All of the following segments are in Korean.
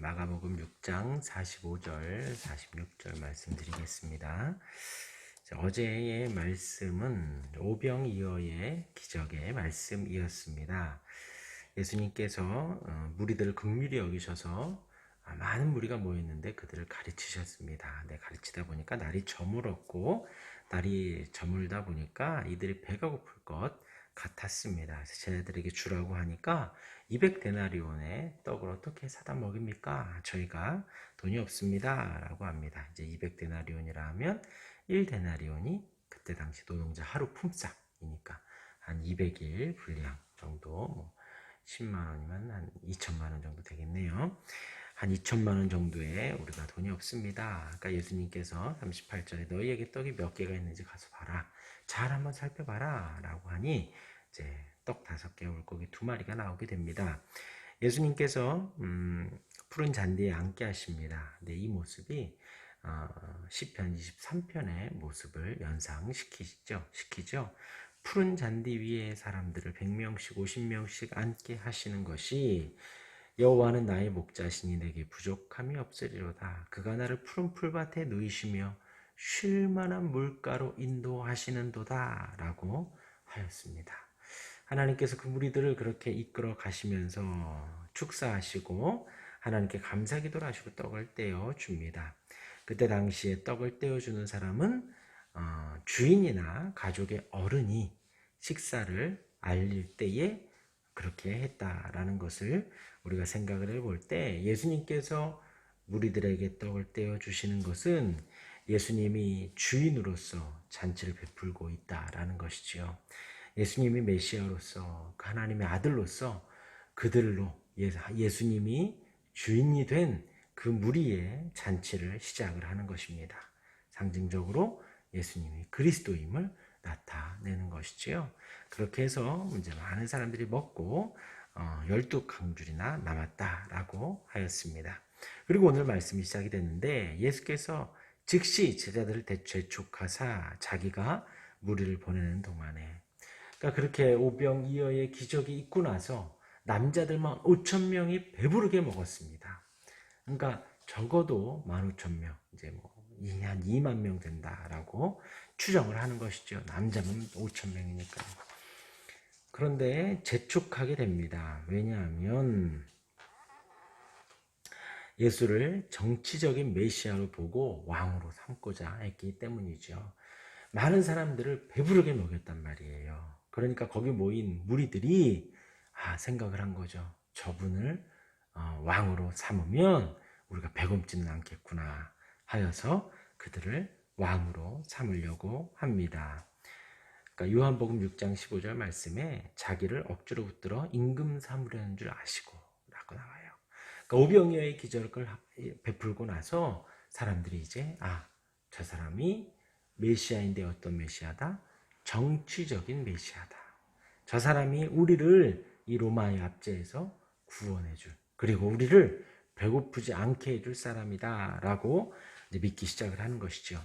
마가복음 6장 45절, 46절 말씀드리겠습니다. 자, 어제의 말씀은 오병이어의 기적의 말씀이었습니다. 예수님께서 어, 무리들을 극률히 여기셔서 아, 많은 무리가 모였는데 그들을 가르치셨습니다. 네, 가르치다 보니까 날이 저물었고 날이 저물다 보니까 이들이 배가 고플 것 같았습니다. 그래서 쟤네들에게 주라고 하니까 200데나리온의 떡을 어떻게 사다 먹입니까? 저희가 돈이 없습니다. 라고 합니다. 이제 200데나리온이라 하면 1데나리온이 그때 당시 노동자 하루 품삯이니까 한 200일 분량 정도 뭐 10만 원이면 한 2천만 원 정도 되겠네요. 한 2천만 원 정도의 우리가 돈이 없습니다. 그러니까 예수님께서 38절에 너희에게 떡이 몇 개가 있는지 가서 봐라. 잘 한번 살펴봐라. 라고 하니 이제 떡 다섯 개, 물고기 두 마리가 나오게 됩니다. 예수님께서 음, 푸른 잔디에 앉게 하십니다. 근데 이 모습이 어, 시편 23편의 모습을 연상시키죠. 시키죠. 푸른 잔디 위에 사람들을 100명씩 50명씩 앉게 하시는 것이 여호와는 나의 목자시니 내게 부족함이 없으리로다. 그가 나를 푸른 풀밭에 누이시며 쉴 만한 물가로 인도하시는도다. 라고 하였습니다. 하나님께서 그 무리들을 그렇게 이끌어 가시면서 축사하시고 하나님께 감사 기도를 하시고 떡을 떼어 줍니다. 그때 당시에 떡을 떼어 주는 사람은 어, 주인이나 가족의 어른이 식사를 알릴 때에 그렇게 했다라는 것을 우리가 생각을 해볼 때 예수님께서 무리들에게 떡을 떼어 주시는 것은 예수님이 주인으로서 잔치를 베풀고 있다라는 것이지요. 예수님이 메시아로서 그 하나님의 아들로서 그들로 예수님이 주인이 된 그 무리의 잔치를 시작을 하는 것입니다. 상징적으로 예수님이 그리스도임을 나타내는 것이지요. 그렇게 해서 이제 많은 사람들이 먹고 어, 열두 강줄이나 남았다라고 하였습니다. 그리고 오늘 말씀이 시작이 됐는데 예수께서 즉시 제자들을 재촉하사 자기가 무리를 보내는 동안에 그러니까 그렇게 오병이어의 기적이 있고 나서 남자들만 5천 명이 배부르게 먹었습니다. 그러니까 적어도 15,000명, 이제 뭐 한 2만 명 된다라고 추정을 하는 것이죠. 남자면 5천 명이니까. 그런데 재촉하게 됩니다. 왜냐하면 예수를 정치적인 메시아로 보고 왕으로 삼고자 했기 때문이죠. 많은 사람들을 배부르게 먹였단 말이에요. 그러니까 거기 모인 무리들이 아, 생각을 한 거죠. 저분을 어, 왕으로 삼으면 우리가 배고프지는 않겠구나 하여서 그들을 왕으로 삼으려고 합니다. 그러니까 요한복음 6장 15절 말씀에 자기를 억지로 붙들어 임금 삼으려는 줄 아시고 라고 나와요. 그러니까 오병이어의 기적을 베풀고 나서 사람들이 이제 아, 저 사람이 메시아인데 어떤 메시아다? 정치적인 메시아다. 저 사람이 우리를 이 로마의 압제에서 구원해 줄 그리고 우리를 배고프지 않게 해줄 사람이다 라고 믿기 시작을 하는 것이죠.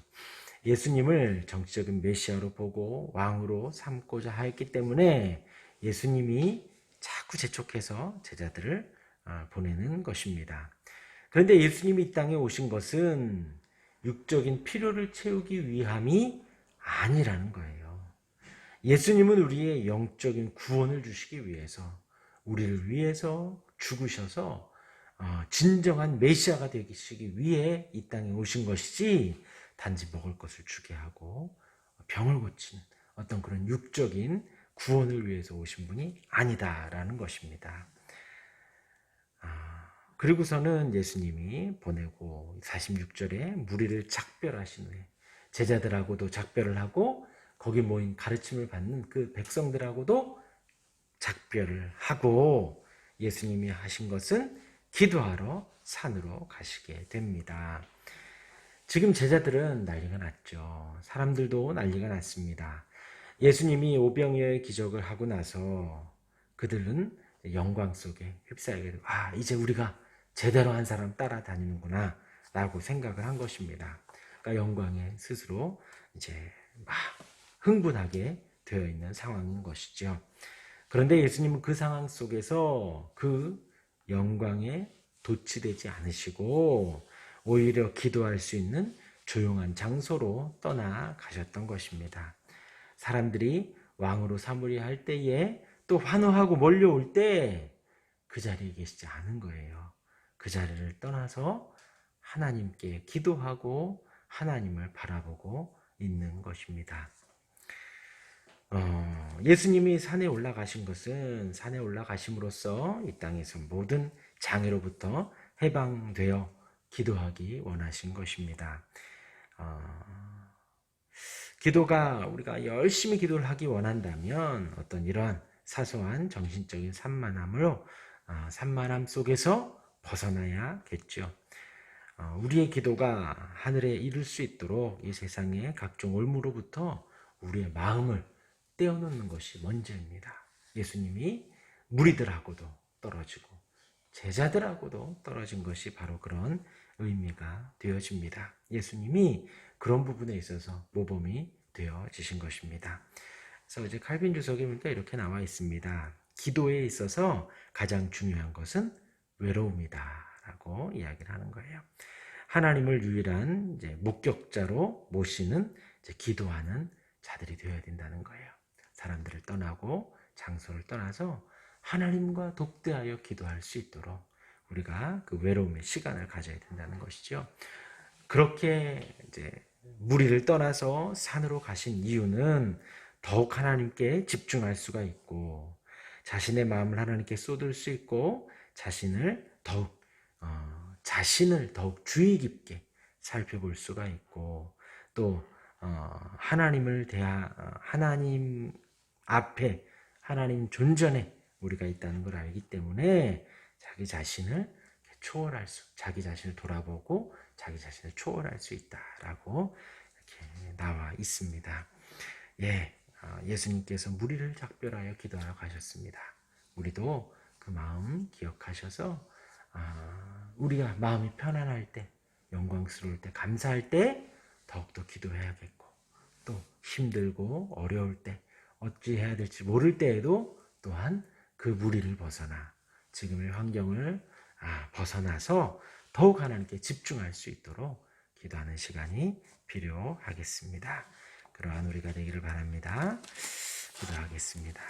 예수님을 정치적인 메시아로 보고 왕으로 삼고자 하였기 때문에 예수님이 자꾸 재촉해서 제자들을 아, 보내는 것입니다. 그런데 예수님이 이 땅에 오신 것은 육적인 필요를 채우기 위함이 아니라는 거예요. 예수님은 우리의 영적인 구원을 주시기 위해서 우리를 위해서 죽으셔서 어, 진정한 메시아가 되시기 위해 이 땅에 오신 것이지 단지 먹을 것을 주게 하고 병을 고치는 어떤 그런 육적인 구원을 위해서 오신 분이 아니다라는 것입니다. 아, 그리고서는 예수님이 보내고 46절에 무리를 작별하신 후에 제자들하고도 작별을 하고 거기 모인 가르침을 받는 그 백성들하고도 작별을 하고 예수님이 하신 것은 기도하러 산으로 가시게 됩니다. 지금 제자들은 난리가 났죠. 사람들도 난리가 났습니다. 예수님이 오병이어의 기적을 하고 나서 그들은 영광 속에 휩싸이게 되고, 아, 이제 우리가 제대로 한 사람 따라다니는구나, 라고 생각을 한 것입니다. 그러니까 영광에 스스로 이제 막 흥분하게 되어 있는 상황인 것이죠. 그런데 예수님은 그 상황 속에서 그 영광의 도취되지 않으시고 오히려 기도할 수 있는 조용한 장소로 떠나 가셨던 것입니다. 사람들이 왕으로 삼으려 할 때에 또 환호하고 몰려올 때 그 자리에 계시지 않은 거예요. 그 자리를 떠나서 하나님께 기도하고 하나님을 바라보고 있는 것입니다. 어, 예수님이 산에 올라가신 것은 산에 올라가심으로써 이 땅에서 모든 장애로부터 해방되어 기도하기 원하신 것입니다. 어, 기도가 우리가 열심히 기도를 하기 원한다면 어떤 이러한 사소한 정신적인 산만함으로 어, 산만함 속에서 벗어나야겠죠. 어, 우리의 기도가 하늘에 이를 수 있도록 이 세상의 각종 올무로부터 우리의 마음을 떼어놓는 것이 먼저입니다. 예수님이 무리들하고도 떨어지고 제자들하고도 떨어진 것이 바로 그런 의미가 되어집니다. 예수님이 그런 부분에 있어서 모범이 되어지신 것입니다. 그래서 이제 칼빈 주석에 보니까 이렇게 나와 있습니다. 기도에 있어서 가장 중요한 것은 외로움이다 라고 이야기를 하는 거예요. 하나님을 유일한 이제 목격자로 모시는 이제 기도하는 자들이 되어야 된다는 거예요. 사람들을 떠나고 장소를 떠나서 하나님과 독대하여 기도할 수 있도록 우리가 그 외로움의 시간을 가져야 된다는 것이죠. 그렇게 이제 무리를 떠나서 산으로 가신 이유는 더욱 하나님께 집중할 수가 있고 자신의 마음을 하나님께 쏟을 수 있고 자신을 더욱 어, 자신을 더욱 주의 깊게 살펴볼 수가 있고 또 어, 하나님을 대하 어, 하나님 앞에 하나님 존전에 우리가 있다는 걸 알기 때문에 자기 자신을 초월할 수, 자기 자신을 돌아보고 자기 자신을 초월할 수 있다라고 이렇게 나와 있습니다. 예, 어, 예수님께서 무리를 작별하여 기도하러 가셨습니다. 우리도 그 마음 기억하셔서 아, 우리가 마음이 편안할 때, 영광스러울 때, 감사할 때 더욱더 기도해야겠고 또 힘들고 어려울 때 어찌 해야 될지 모를 때에도 또한 그 무리를 벗어나 지금의 환경을 아, 벗어나서 더욱 하나님께 집중할 수 있도록 기도하는 시간이 필요하겠습니다. 그러한 우리가 되기를 바랍니다. 기도하겠습니다.